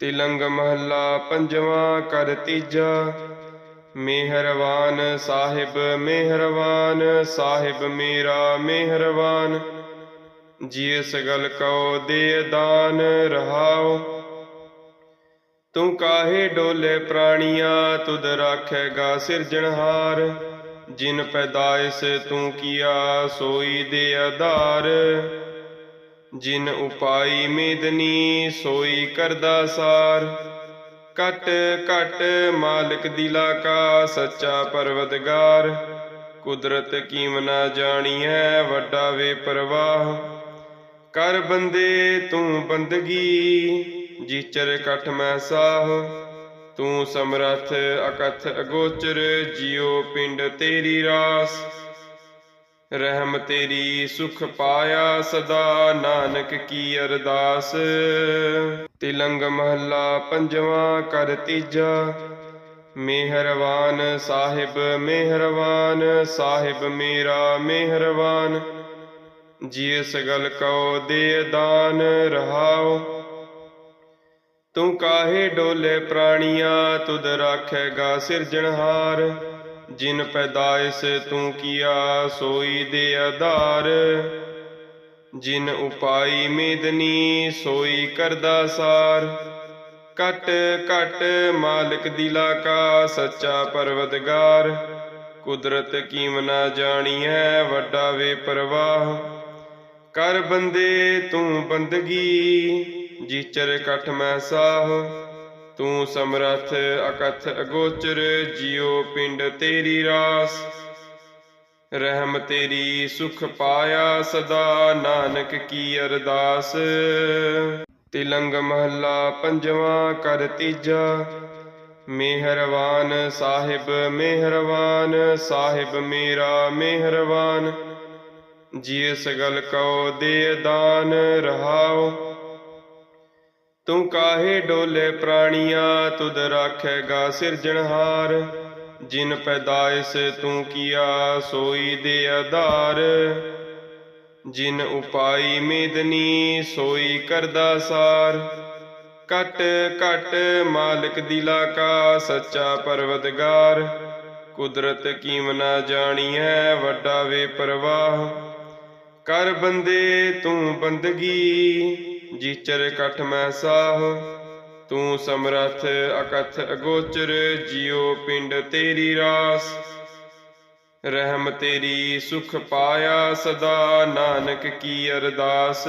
ਤਿਲੰਗ ਮਹੱਲਾ ਪੰਜਵਾਂ ਕਰ ਤੀਜਾ। ਮਿਹਰਵਾਨ ਸਾਹਿਬ ਮਿਹਰਵਾਨ ਸਾਹਿਬ ਮੇਰਾ ਮਿਹਰਵਾਨ। ਜਿਸ ਗਲ ਕਉ ਦੇ ਦਾਨ ਰਹਾਉ। ਤੂੰ ਕਾਹੇ ਡੋਲੇ ਪ੍ਰਾਣੀਆਂ, ਤੁਧ ਰਾਖੇਗਾ ਸਿਰਜਣਹਾਰ ਜਿਨ ਪੈਦਾਇਸ ਤੂੰ ਕੀਆ, ਸੋਈ ਦੇ ਆਧਾਰ। ਜਿਨ ਉਪਾਈ ਮੇਦਨੀ ਸੋਈ ਕਰਦਾ ਸਾਰ। ਕਟ ਕਟ, ਮਾਲਕ ਦਿਲਾ ਕਾ, ਸੱਚਾ ਪਰਵਦਗਾਰ ਕੁਦਰਤ ਕੀਮ ਨਾ ਜਾਣੀਐ, ਵੱਡਾ ਵੇ ਪਰਵਾਹ। ਕਰ ਬੰਦੇ, ਤੂੰ ਬੰਦਗੀ, ਜੀਚਰ ਕਠ ਮੈਂ ਸਾਹ। ਤੂੰ ਸਮਰਥ, ਅਕਥ ਅਗੋਚਰ, ਜਿਉ ਪਿੰਡ ਤੇਰੀ ਰਾਸ। ਰਹਿਮ ਤੇਰੀ ਸੁਖ ਪਾਇਆ ਸਦਾ, ਨਾਨਕ ਕੀ ਅਰਦਾਸ। ਤਿਲੰਗ ਮਹੱਲਾ ਪੰਜਵਾਂ ਕਰ ਤੀਜਾ, ਮਿਹਰਵਾਨ ਸਾਹਿਬ ਮਿਹਰਵਾਨ ਸਾਹਿਬ ਮੇਰਾ ਮਿਹਰਵਾਨ। ਜਿਸ ਗਲ ਕਉ ਦੇ ਦਾਨ ਰਹਾਉ, ਤੂੰ ਕਾਹੇ ਡੋਲੇ ਪ੍ਰਾਣੀਆਂ, ਤੁਧ ਰਾਖੇਗਾ ਸਿਰਜਣਹਾਰ ਜਿਨ ਪੈਦਾਇਸ ਤੂੰ ਕੀਆ, ਸੋਈ ਦੇ ਆਧਾਰ। ਜਿਨ ਉਪਾਈ ਮੇਦਨੀ ਸੋਈ ਕਰਦਾ ਸਾਰ। ਕਟ ਕਟ ਮਾਲਕ ਦਿਲਾ ਕਾ, ਸੱਚਾ ਪਰਵਦਗਾਰ ਕੁਦਰਤ ਕੀਮ ਨਾ ਜਾਣੀਐ, ਵੱਡਾ ਵੇ ਪਰਵਾਹ। ਕਰ ਬੰਦੇ ਤੂੰ ਬੰਦਗੀ, ਜੀਚਰ ਕਠ ਮੈਂ ਸਾਹ। ਤੂੰ ਸਮਰਥ ਅਕਥ ਅਗੋਚਰ, ਜਿਉ ਪਿੰਡ ਤੇਰੀ ਰਾਸ। ਰਹਿਮ ਤੇਰੀ ਸੁਖ ਪਾਇਆ ਸਦਾ, ਨਾਨਕ ਕੀ ਅਰਦਾਸ। ਤਿਲੰਗ ਮਹੱਲਾ ਪੰਜਵਾਂ ਕਰ ਤੀਜਾ। ਮਿਹਰਵਾਨ ਸਾਹਿਬ ਮਿਹਰਵਾਨ ਸਾਹਿਬ, ਮੇਰਾ ਮਿਹਰਵਾਨ। ਜਿਸ ਗਲ ਕਉ ਦੇ ਦਾਨ ਰਹਾਉ ਤੂੰ ਕਾਹੇ ਡੋਲੇ ਪ੍ਰਾਣੀਆਂ, ਤੁਧ ਰਾਖੇਗਾ ਸਿਰਜਣਹਾਰ। ਜਿਨ ਪੈਦਾਇਸ ਤੂੰ ਕੀਆ, ਸੋਈ ਦੇ ਆਧਾਰ। ਜਿਨ ਉਪਾਈ ਮੇਦਨੀ ਸੋਈ ਕਰਦਾ ਸਾਰ। ਕਟ ਕਟ ਮਾਲਕ ਦਿਲਾ ਕਾ, ਸੱਚਾ ਪਰਵਦਗਾਰ ਕੁਦਰਤ ਕੀਮ ਨਾ ਜਾਣੀਐ, ਵੱਡਾ ਵੇ ਪਰਵਾਹ। ਕਰ ਬੰਦੇ ਤੂੰ ਬੰਦਗੀ। ਜੀਚਰ ਕਠ ਮੈਂ ਸਾਹ, ਤੂੰ ਸਮਰਥ ਅਕਥ ਅਗੋਚਰ, ਜਿਉ ਪਿੰਡ ਤੇਰੀ ਰਾਸ। ਰਹਿਮ ਤੇਰੀ ਸੁਖ ਪਾਇਆ ਸਦਾ, ਨਾਨਕ ਕੀ ਅਰਦਾਸ।